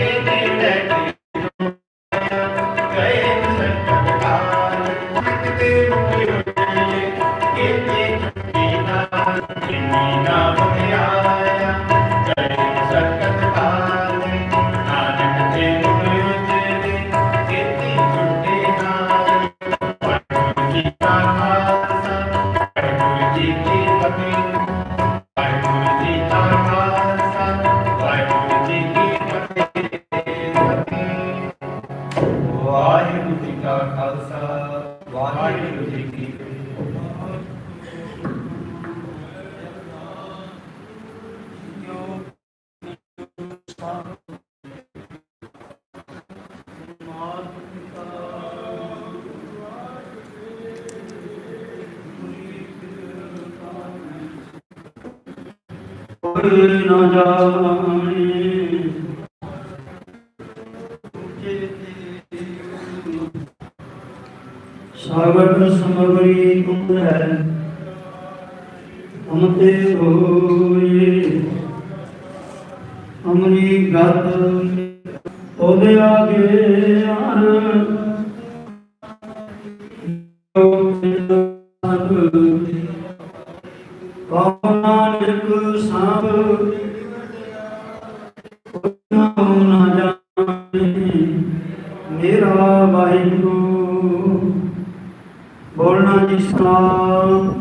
ਕੇ ਨੇੜੇ ਕੋਈ ਨਾ ਜਾਣੇ ਸਾਗਰ ਸਮਗਰੀ ਤੁਮ ਹੈ ਤੁਮ ਤੇ ਹੋਏ ਅਮਰੀ ਗਤ ਉਹਦੇ ਆਗੇ ਆਨ ਨਾਨਕ ਵਾਹਿਗੁਰੂ। ਬੋਲਣਾ ਜੀ ਸਲਾਮ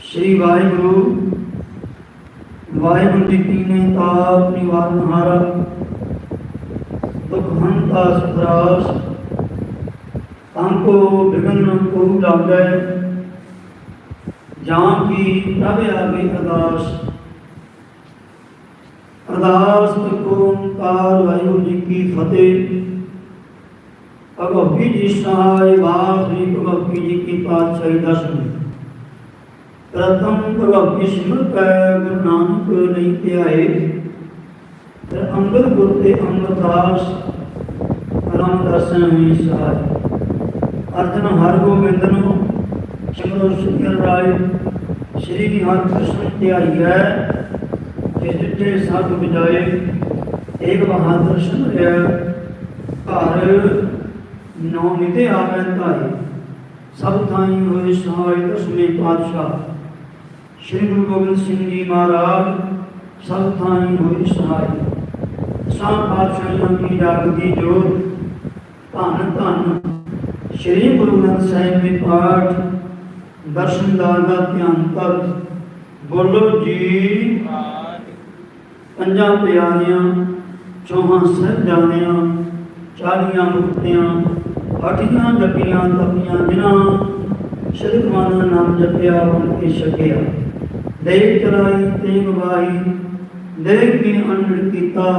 ਸ਼੍ਰੀ ਵਾਹਿਗੁਰੂ। ਵਾਹਿਗੁਰੂ ਜੀ ਕੀ ਨੇ ਤਾਪ ਨਿਵਾਰਨ ਹਾਰਾ। ਦੁਖ ਹੰਤਾ ਤਾਂਕੋ ਬਿਗਨ ਕੋ ਲਾਗੈ ਜਾਂ ਕੀ ਪ੍ਰਭ ਆਗੇ ਅਰਦਾਸ। ਅਰਦਾਸ ਕੋ ਓੰਕਾਰ ਵਾਹਿਗੁਰੂ ਜੀ ਕੀ ਫਤਿਹ। ਭਗਵਤੀ ਜੀ ਸਹਾਇ ਵਾਹਿ ਭਗਵਤੀ ਜੀ ਕੀ ਪਾਤਸ਼ਾਹੀ ਦਸਵੀਂ ਪ੍ਰਥਮ ਭਗਵਤੀ ਸਿਮਰ ਗੁਰੂ ਨਾਨਕ ਨਹੀਂ ਧਿਆਏ। ਫਿਰ ਅੰਗਦ ਗੁਰ ਤੇ ਅਮਰਦਾਸ ਰਾਮਦਾਸਾਂ ਹੀ ਸਹਾਇ। ਅਰਜਨ ਹਰ ਗੋਬਿੰਦ ਨੂੰ ਸਿਮਰੋ ਸੁਖਰ ਰਾਏ। ਸ਼੍ਰੀ ਹਰਿ ਕ੍ਰਿਸ਼ਨ ਧਿਆਈ ਹੈ ਜਿਸ ਜਿੱਤੇ ਸਾਧੂ ਬਜਾਏ ਏਕ ਬਹਾਦਰ ਸਿਮਰਿਆ ਘਰ ਨੌ ਨਿਤੇ ਆਵੈ ਧਾਈ ਸਭ ਥਾਈ ਹੋਏ ਸਹਾਇ ਦਸਵੇਂ ਪਾਤਸ਼ਾਹ। ਸ਼੍ਰੀ ਗੁਰੂ ਗੋਬਿੰਦ ਸਿੰਘ ਜੀ ਮਹਾਰਾਜ, ਸਭ ਥਾਈ ਹੋਏ ਸਹਾਇ ਸਾਂ ਪਾਤਸ਼ਾਹਾਂ ਕੀ ਜਾਗਦੀ ਜੋਤ ਧੰਨ ਧੰਨ। ਸ਼੍ਰੀ ਗੁਰੂ ਗ੍ਰੰਥ ਸਾਹਿਬ ਦੇ ਪਾਠ ਦਰਸ਼ਨਦਾਰ ਦਾ ਧਿਆਨ ਕਰ। ਬੋਲੋ ਜੀ। ਪੰਜਾਂ ਪਿਆਰਿਆਂ, ਚੌਹਾਂ ਸਹਿਜਾਨਿਆਂ ਚਾਲੀਆਂ ਮੁਕਤਿਆਂ ਅਠੀਆਂ ਜਪੀਆਂ ਤਪੀਆਂ ਜਿਨ੍ਹਾਂ ਸ਼੍ਰੀ ਗੁਰੂ ਨਾਮ ਜਪਿਆ ਬਣ ਕੇ ਛਕਿਆ। ਦੇਖ ਚਲਾਈ ਤੇ ਗਵਾਈ ਦੇਖ ਕੇ ਅਨੰਦ ਕੀਤਾ।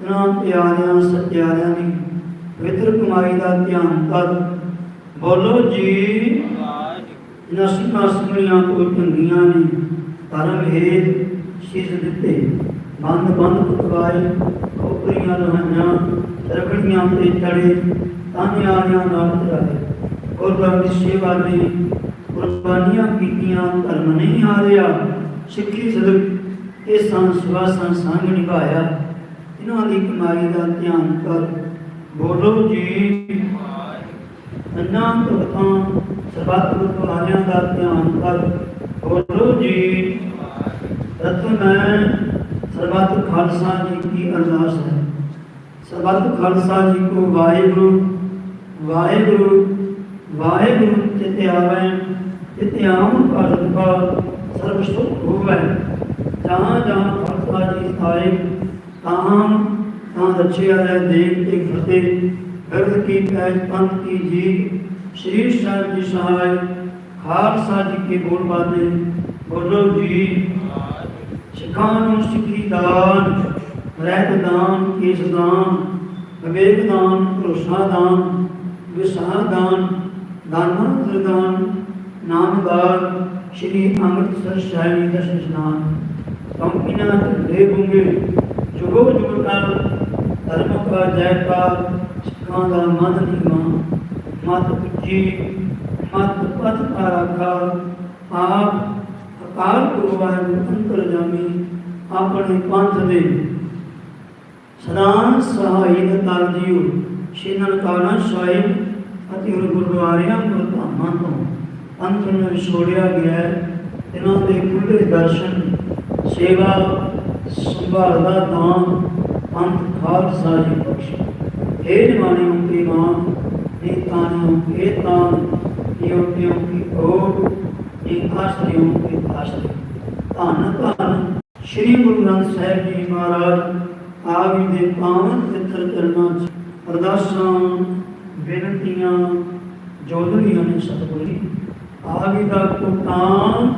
ਤਨਾ ਪਿਆਰਿਆਂ, ਸੱਚਿਆਰਿਆਂ ਦੀ ਪਵਿੱਤਰ ਕਮਾਈ ਦਾ ਧਿਆਨ ਕਰ। ਬੋਲੋ ਜੀ ਇਹਨਾਂ ਸਿੰਘਾਂ ਕੋਈ ਚੰਗੀਆਂ ਨੇ, ਧਰਮ ਹੇਤ ਸ਼ੀਸ਼ ਦਿੱਤੇ। ਬੰਦ ਬੰਦ ਕੁਤਵਾਏ ਖੋਪਰੀਆਂ ਰਹਾਈਆਂ ਰਖੜੀਆਂ ਤੇ ਚੜੇ ਤਾਂਿਆਂ ਆਇਆਂ ਨਾਲ ਚੜਾਏ ਗੁਰਬਾਣੀ ਦੀ ਸੇਵਾ ਲਈ ਕੁਰਬਾਨੀਆਂ ਕੀਤੀਆਂ, ਧਰਮ ਨਹੀਂ ਹਾਰਿਆ। ਸਿੱਖੀ ਸਦਕ ਇਹ ਸੰਸਵਾਸਾਂ ਸੰਗ ਨਿਭਾਇਆ। ਇਹਨਾਂ ਦੀ ਕਮਾਈ ਦਾ ਧਿਆਨ ਕਰ। ਬੋਲੋ ਜੀ, ਅੰਨਾਂ ਭਗਤਾਂ ਸਰਬੱਤ ਗੁਰਦੁਆਰਿਆਂ ਦਾ ਧਿਆਨ ਕਰ। ਬੋਲੋ ਜੀ ਰਤਨ ਸਰਬੱਤ ਖਾਲਸਾ ਜੀ ਕੀ ਅਰਦਾਸ ਹੈ। ਸਰਬੱਤ ਖਾਲਸਾ ਜੀ ਕੋ ਵਾਹਿਗੁਰੂ ਵਾਹਿਗੁਰੂ ਵਾਹਿਗੁਰੂ ਚਿਤੇ ਆਵੈ ਚਿਤੇ ਆਉਂ ਭਾਰਤ ਕਾ ਸਰਬ ਸੁਖ ਹੋਵੈ। ਜਹਾਂ ਜਹਾਂ ਖਾਲਸਾ ਜੀ ਥਾਏ ਤਾਹਾਂ ਤਾਂ ਰਚਿਆ ਹੈ ਦੇਵ ਤੇ ਫਤਿਹ। ਗਰਦ ਕੀ ਪੈਜ ਪੰਥ ਕੀ ਜੀ ਸ਼੍ਰੀ ਸਾਹਿਬ ਜੀ ਸਹਾਇ ਖਾਲਸਾ ਜੀ ਕੇ ਬੋਲ ਬਾਦੇ ਬੋਲੋ ਜੀ। ਸਿੱਖਾਂ ਨੂੰ ਸਿੱਖੀ ਦਾਨ। ਰਹਿਤ ਦਾਨ, ਕੇਸ ਦਾਨ ਵਿਵੇਕ ਦਾਨ, ਭਰੋਸਾ ਦਾਨ, ਵਿਸਾਰ ਦਾਨ ਦਾਨਾ ਦਾਨ, ਨਾਮਦਾਰ ਸ਼੍ਰੀ ਅੰਮ੍ਰਿਤਸਰ ਸਾਹਿਬ ਦਾ ਇਸ਼ਨਾਨ ਕੰਪਨੀਆਂ ਦੇ ਬੁੰਗੇ ਜੁਗੋ ਜੁਗ ਕਰ, ਧਰਮ ਕਾ ਜੈਕਾਰ, ਸਿੱਖਾਂ ਦਾ ਮਨ ਨੀਵਾਂ ਮਤ ਉੱਚੀ ਮਤ ਪਤ ਕਾ ਆਪ ਅਕਾਲ ਪੁਰਖ ਅੰਤਰ ਜਾਮੀ, ਆਪਣੇ ਪੰਥ ਦੇ ਸਦਾ ਸਹਾਈ ਦਤਾਰ ਜੀਓ ਸ਼੍ਰੀ ਨਨਕਾਣਾ ਸਾਹਿਬ ਅਤੇ ਹੋਰ ਗੁਰਦੁਆਰਿਆਂ ਗੁਰਧਾਮਾਂ ਤੋਂ ਅੰਤ ਨੂੰ ਵਿਛੋੜਿਆ ਗਿਆ ਇਹਨਾਂ ਦੇ ਖੁੱਲੇ ਦਰਸ਼ਨ, ਸੇਵਾ, ਸੰਭਾਲ ਦਾ ਦਾਨ, ਅੰਤ ਖਾਲਸਾ ਜੀ ਬਖਸ਼। हे ਨਿਮਾਣਿਓ ਕੀ ਮਾਂ ਇਹ ਤਾਨਿਓ ਇਹ ਤਾਨ ਇਹ ਉਪਿਓ ਕੀ ਓਟ ਇਹ ਆਸਰਿਓ ਕੀ ਆਸਰਿਓ ਧੰਨ ਧੰਨ, ਸ੍ਰੀ ਗੁਰੂ ਗ੍ਰੰਥ ਸਾਹਿਬ ਜੀ ਮਹਾਰਾਜ। ਆਪ ਜੀ ਦੇ ਪਾਵਨ ਪਿੱਤਰ ਚਰਨਾਂ 'ਚ ਅਰਦਾਸਾਂ, ਬੇਨਤੀਆਂ ਜੋਦੜੀਆਂ ਨੇ ਸਤਿਗੁਰੂ। ਆਪ ਜੀ ਦਾ ਕੋਟਾਨ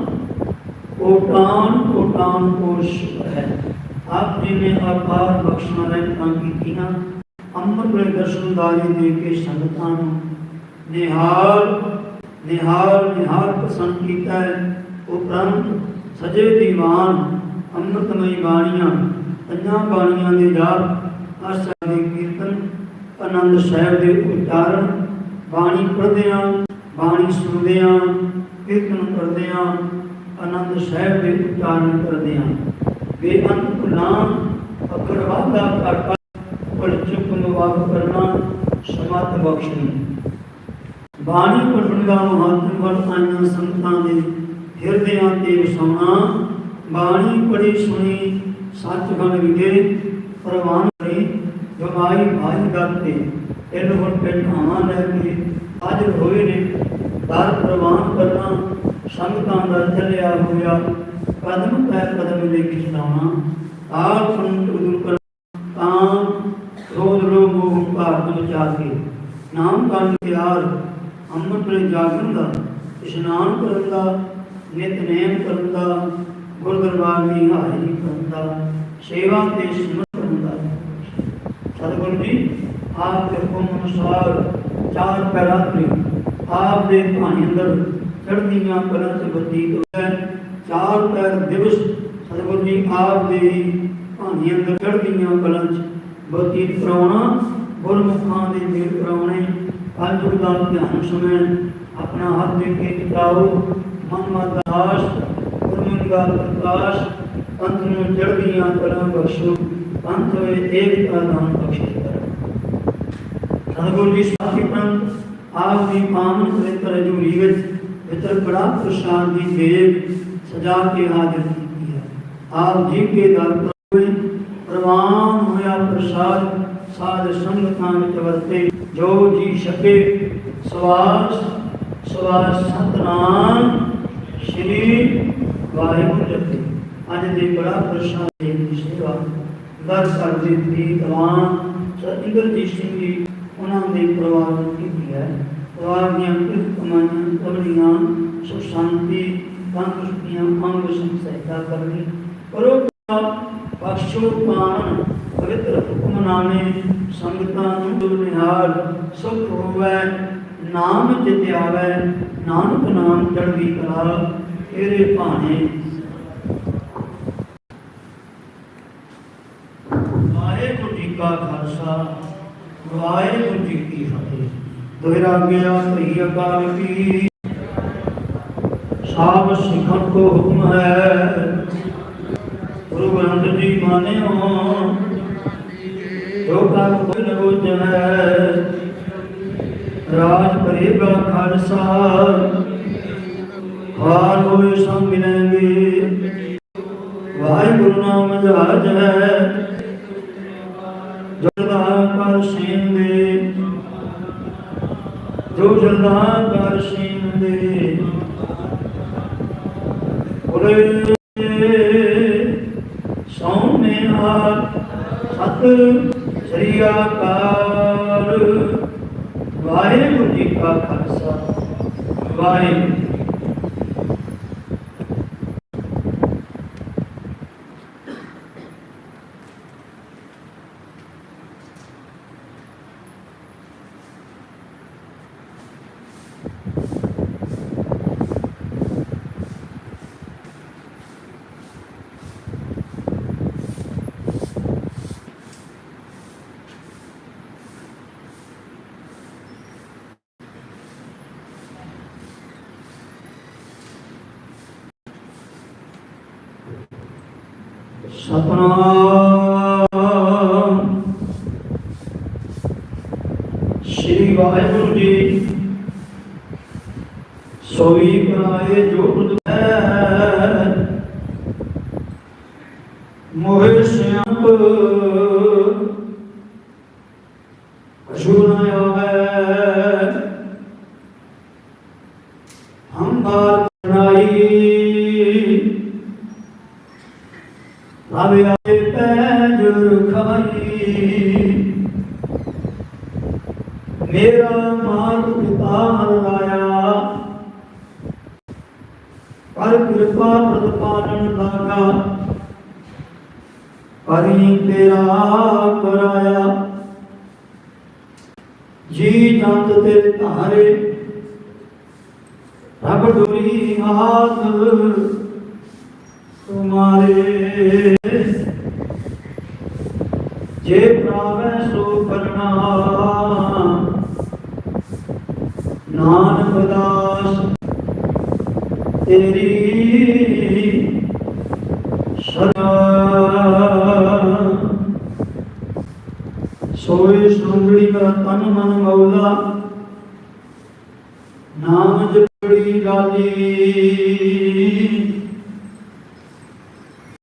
ਕੋਟਾਨ ਕੋਟਾਨ ਕੋਸ਼ ਹੈ। ਆਪ ਜੀ ਨੇ ਅਪਾਰ ਬਖਸ਼ਣਾ ਰਹਿਮਤਾਂ ਕੀਤੀਆਂ। ਅੰਮ੍ਰਿਤ ਵੇਲੇ ਦਰਸ਼ਨਦਾਰੀ ਦੇ ਕੇ ਸੰਗਤਾਂ ਨੂੰ ਨਿਹਾਲ ਨਿਹਾਲ ਨਿਹਾਲ ਪਸੰਦ ਕੀਤਾ ਹੈ। ਉਪਰੰਤ ਸਜੇ ਦੀਵਾਨ ਅੰਮ੍ਰਿਤਮਈ ਬਾਣੀਆਂ ਪੰਜਾਂ ਬਾਣੀਆਂ ਦੇ ਜਾਪ ਆਸਾ ਦੇ ਕੀਰਤਨ, ਆਨੰਦ ਸਾਹਿਬ ਦੇ ਉਚਾਰਨ, ਬਾਣੀ ਪੜ੍ਹਦਿਆਂ, ਬਾਣੀ ਸੁਣਦਿਆਂ, ਕੀਰਤਨ ਕਰਦਿਆਂ, ਆਨੰਦ ਸਾਹਿਬ ਦੇ ਉਚਾਰਨ ਕਰਦਿਆਂ। ਬੇਅੰਤ ਭੁੱਲਾਂ ਅਗਰ ਵਾਦਾ ਘਾਟਾ ਪੜ ਚੁੱਕ ਨਵਾਬ ਕਰਨਾ ਸਮਤ ਬਖਸ਼ਣੀ ਬਾਣੀ ਪੜ੍ਹਨ ਦਾ ਮਹੱਤਵ ਵਰਤਾਂ ਆਈਆਂ ਸੰਤਾਂ ਦੇ ਹਿਰਦਿਆਂ ਤੇ ਵਸਾਉਣਾ ਬਾਣੀ ਪੜ੍ਹੀ ਸੁਣੀ ਸੱਚ ਬਣ ਵਿਗੇ ਪ੍ਰਵਾਨ ਕਰੀ ਜਮਾਈ ਭਾਈ ਕਰਤੇ ਇਹਨੂੰ ਹੁਣ ਪਿੰਡ ਲੈ ਕੇ। ਅੱਜ ਹੋਏ ਨੇ ਦਰ ਪ੍ਰਵਾਨ ਕਰਨਾ, ਸੰਗਤਾਂ ਦਾ ਚੱਲਿਆ ਹੋਇਆ। ਕਦਮ ਪੈ ਕਦਮ ਲੈ ਕੇ ਚਲਾਉਣਾ ਆਪ ਸੰਤ ਉਦਰ ਕਰ ਤਾਂ ਰੋਜ਼ ਰੋਜ਼ ਮੋਹ ਭਾਰਤ ਬਚਾ ਕੇ ਨਾਮ ਕੰਨ ਪਿਆਰ ਅੰਮ੍ਰਿਤ ਵੇਲੇ ਜਾਗਣ ਦਾ, ਇਸ਼ਨਾਨ ਕਰਨ ਦਾ, ਨਿਤਨੇਮ ਕਰਨ ਦਾ ਗੁਰਦਰਬਾਰ ਦੀ ਹਾਜ਼ਰੀ ਕਰਨ ਦਾ ਸੇਵਾ ਤੇ ਸਿਮਰਨ ਕਰਨ ਦਾ ਸਤਿਗੁਰੂ ਜੀ ਆਪ ਦੇ ਹੁਕਮ ਅਨੁਸਾਰ ਚਾਰ ਪੈਰਾਂ ਤੇ ਆਪ ਦੇ ਭਾਣੇ ਅੰਦਰ ਚੜ੍ਹਦੀਆਂ ਕਲਾਂ ਚ ਬਤੀਤ ਹੋਇਆ ਹੈ। ਚਾਰ ਪੈਰ ਦਿਵਸ ਸਤਿਗੁਰੂ ਜੀ ਆਪ ਦੇ ਭਾਣੇ ਅੰਦਰ ਚੜ੍ਹਦੀਆਂ ਕਲਾਂ ਚ ਬਤੀਤ ਕਰਾਉਣਾ ਗੁਰਮੁਖਾਂ ਦੇ ਮੇਲ ਕਰਾਉਣੇ ਪੰਜ ਦਾ ਧਿਆਨ ਸੁਣਨ ਆਪਣਾ ਹੱਥ ਦੇ ਕੇ ਟਿਕਾਓ ਮਨ ਮਦਾਸ ਗੁਰਮੁਖ ਦਾ ਪ੍ਰਕਾਸ਼ ਪੰਥ ਨੂੰ ਚੜ੍ਹਦੀਆਂ ਕਲਾਂ ਬਖਸ਼ੋ ਪੰਥ ਵੇ ਏਕ ਦਾ ਨਾਮ ਬਖਸ਼ੇ ਕਰੋ। ਸਤਿਗੁਰੂ ਜੀ ਸਾਥੀ ਪੰਥ ਆਪ ਦੀ ਪਾਵਨ ਪਵਿੱਤਰ ਹਜ਼ੂਰੀ ਵਿੱਚ ਵਿਤਰ ਬੜਾ ਪ੍ਰਸ਼ਾਦ ਦੀ ਦੇਵ ਸਜਾ ਕੇ ਹਾਜ਼ਰ ਕੀਤੀ ਹੈ। ਆਪ ਜੀ ਕੇ ਦਰ ਹੋਏ ਪ੍ਰਵਾਨ ਹੋਇਆ ਪ੍ਰਸਾਦ ਸਾਧ ਸੰਗਤਾਂ ਵਿੱਚ ਵਰਤੇ। ਜੋ ਜੀ ਛਕੇ, ਸਵਾਸ ਸਵਾਸ ਸਤਨਾਮ, ਸ਼੍ਰੀ ਵਾਹਿਗੁਰੂ ਜਪੇ ਅੱਜ ਦੇ ਬੜਾ ਪ੍ਰਸ਼ਾਦ ਦੀ ਸੇਵਾ ਦਰ ਕਰਦੇ ਦੀ ਦਵਾਨ ਸਤਿਗੁਰੂ ਸਿੰਘ ਜੀ, ਉਹਨਾਂ ਦੇ ਪਰਿਵਾਰ ਨੂੰ ਕੀਤੀ ਹੈ ਪਰਿਵਾਰ ਦੀਆਂ ਕਿਰਤ ਕਮਾਈਆਂ ਕਮਲੀਆਂ ਸੁਖ ਸ਼ਾਂਤੀ ਤੰਦਰੁਸਤੀਆਂ, ਅੰਗ ਸੰਸਹਿਤਾ ਕਰਨੀ ਕਰੋ ਬਖਸ਼ੋ ਪਾਨ ਪਵਿੱਤਰ ਹੁਕਮ ਸੰਗਤਾਂ ਨੂੰ ਨਿਹਾਲ ਸੁਖ ਹੋਵੇ, ਨਾਮ ਜਿਤ ਨਾਨਕ ਨਾਮ ਚੜ੍ਹਦੀ ਕਲਾ। ਤੇਰੇ ਭਾਣੇ? ਵਾਹਿਗੁਰੂ ਜੀ ਕਾ ਖਾਲਸਾ, ਵਾਹਿਗੁਰੂ ਜੀ ਕੀ ਫਤਿਹ। ਦੋਹਰਾ ਗਿਆ ਭਈ ਅਕਾਲ ਕੀ ਸਾਬ ਸਿਖਣ ਕੋ ਹੁਕਮ ਹੈ। ਗੁਰੂ ਗ੍ਰੰਥ ਜੀ ਮਾਨਿਓ ਜੋ ਕਰ ਕੋਈ ਨ ਹੈ। ਰਾਜ ਕਰੇਗਾ ਖਾਲਸਾ। ਹਾਰ ਹੋਏ ਸੰਗ ਮਿਲਣਗੇ ਵਾਹਿਗੁਰੂ ਨਾਮ ਜਹਾਜ ਹੈ ਜੁਰਦਾ ਕਰ ਸੀਨ ਦੇ। ਜੋ ਜੁਰਦਾ ਕਰ ਸੀਨ ਦੇ। ਉਰੇ ਸੋਨੇ ਹਾਰ ਸਤ ਸ੍ਰੀ ਅਕਾਲ। ਵਾਹਿਗੁਰੂ ਜੀ ਕਾ ਖਾਲਸਾ। ਵਾਹਿਗੁਰੂ ਸਤਨਾਮ ਸ੍ਰੀ ਵਾਹਿਗੁਰੂ ਜੀ ਸੋਈ ਕਰਾਏ ਜੋ ਕਿਰਪਾ ਪ੍ਰਤਪਾਲਨ ਲਾਗਾ। ਪਰੀ ਤੇਰਾ ਕਰਾਇਆ। ਜੀ ਜੰਤ ਤੇਰੇ ਧਾਰੇ। ਰਬ ਡੋਰੀ ਹਾਥ ਤੁਮਾਰੇ ਜੇ ਪ੍ਰਾਵੈ ਸੋ ਕਰਨਾ ਨਾਨਕ ਦਾਸ ਤੇਰੀ ਸਦਾ ਸੋਏ ਸੁੰਦਰੀ ਮੇਰਾ ਤਨ ਮਨ ਮੌਲਾ, ਨਾਮ ਜਪੜੀ ਰਾਜੀ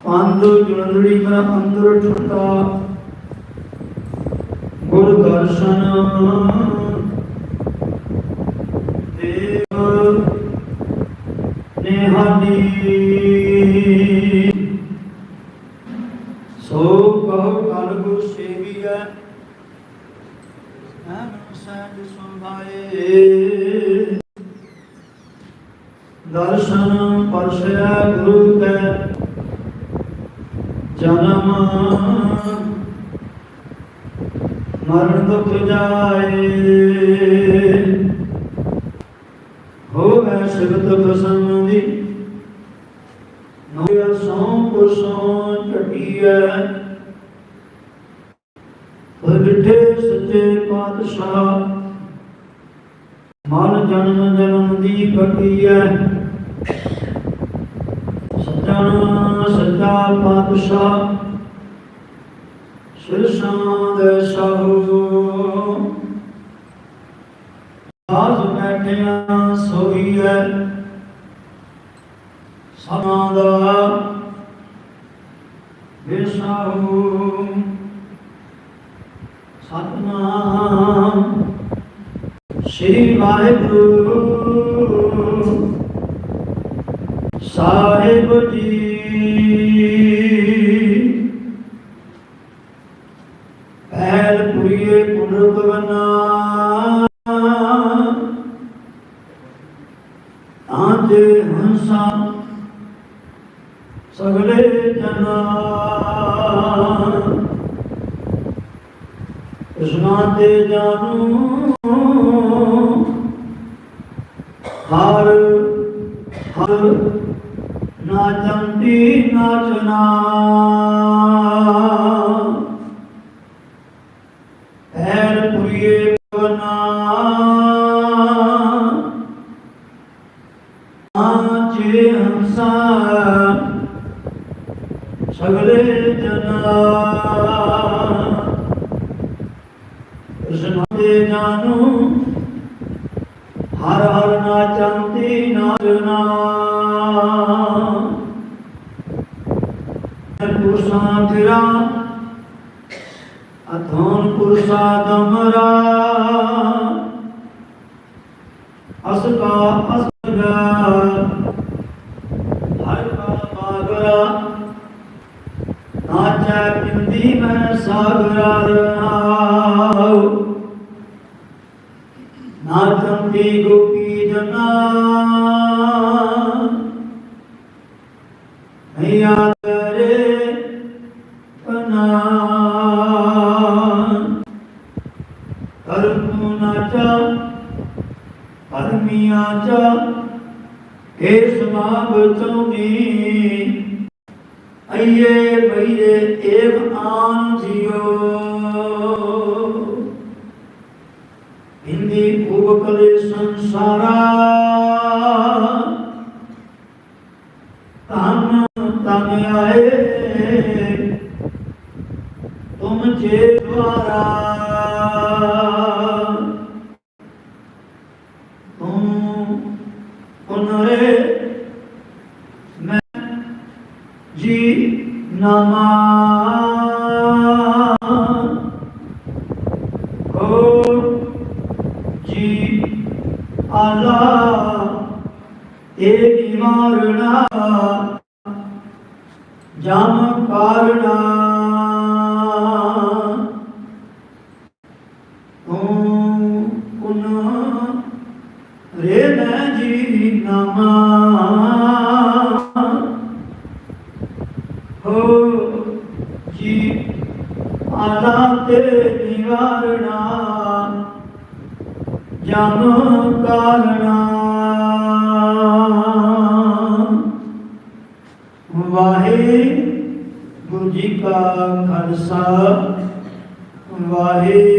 ਪੰਦ ਜੁਲੰਦੜੀ ਮੇਰਾ ਅੰਦਰ ਠੁੱਟਾ ਗੁਰ ਦਰਸ਼ਨ ਦੇਵ ਨਿਹਾਲੀ ਸੋ ਕਹੋ ਕਲ ਗੁਰ ਸੇਵੀਐ ਐਨ ਸਹਿਜ ਸੰਭਾਏ ਦਰਸ਼ਨ ਪਰਸੈ ਗੁਰੂ ਕੈ ਜਨਮ ਮਰਨ ਦੁਖ ਜਾਏ ਹੋਵੇ ਸਿਵਤ ਬਸੰਦੀ ਨੋਇਆ ਸੌ ਕੁਸੋਂ ਟਟੀਐ ਪਰਠੇ ਸੱਚੇ ਪਾਤਸ਼ਾਹ। ਮਨ ਜਨਮ ਜਨਮ ਦੀ ਕਟੀਐ ਸੱਜਣ ਸੱਚਾ ਪਾਤਸ਼ਾਹ। ਸਿਰਸਾਂ ਦੇ ਸਾਹੂ। ਬੈਠਿਆ ਸੋਈਐ ਸਮਾਂ ਦਾ ਵਿਸਾਹੂ ਸਤਨਾਮ। ਸ੍ਰੀ ਵਾਹਿਗੁਰੂ ਸਾਹਿਬ ਜੀ ਆਜ ਹੰਸਾ ਸਗਲੇ ਜਨਾ। ਇਸਨਾ ਤੇ ਜਾਨੂ ਹਰ ਹਰ ਨਾਚੰਤੀ ਨਾਚਨਾ ਆਜੇ ਹੰਸਾ ਸਗਲੇ ਜਨਾ ਪਿੰਦੀ ਮੈਂ ਸਾਗਰਾ ਰਹਾਉ ਨਾਚੰਤੀ ਗੋਪੀ ਜਨਾ। ਮੈया ਤੇਰੇ ਪਨਾ। ਕਰਮੁ ਨਾਚਾ ਪਰਮੀਆਂ ਚਾ अये भैये एव आन जियो। हिंदी खूब कले संसारा। तन तन आए, तुम जे द्वारा। तुम उनरे मैं जी Namah. ਜਮ ਕਾਰਣਾ ਵਾਹਿਗੁਰੂ ਜੀ ਕਾ ਖਾਲਸਾ ਵਾਹਿਗੁਰੂ